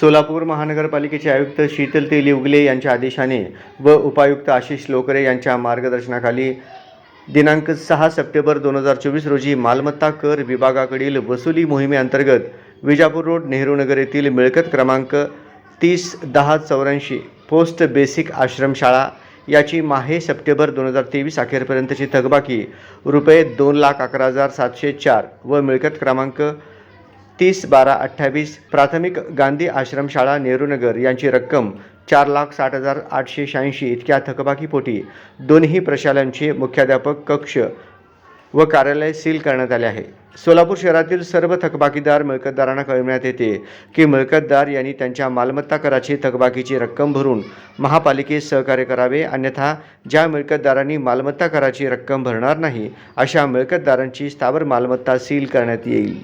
सोलापूर महानगरपालिकेचे आयुक्त शीतल तेली उगले यांच्या आदेशाने व उपायुक्त आशिष लोकरे यांच्या मार्गदर्शनाखाली दिनांक सहा सप्टेंबर दोन हजार चोवीस रोजी मालमत्ता कर विभागाकडील वसुली मोहिमेअंतर्गत विजापूर रोड नेहरू नगर येथील मिळकत क्रमांक तीस दहा चौऱ्याऐंशी पोस्ट बेसिक आश्रमशाळा याची माहे सप्टेंबर दोन हजार तेवीस अखेरपर्यंतची थकबाकी रुपये दोन लाख अकरा हजार सातशे चार व मिळकत क्रमांक तीस बारा अठ्ठावीस प्राथमिक गांधी आश्रमशाळा नेहरूनगर यांची रक्कम चार लाख साठ हजार आठशे शहाऐंशी इतक्या थकबाकीपोटी दोन्ही प्रशालांचे मुख्याध्यापक कक्ष व कार्यालय सील करण्यात आले आहे. सोलापूर शहरातील सर्व थकबाकीदार मिळकतदारांना कळविण्यात येते की मिळकतदार यांनी त्यांच्या मालमत्ता कराची थकबाकीची रक्कम भरून महापालिकेस सहकार्य करावे अन्यथा ज्या मिळकतदारांनी मालमत्ता कराची रक्कम भरणार नाही अशा मिळकतदारांची स्थावर मालमत्ता सील करण्यात येईल.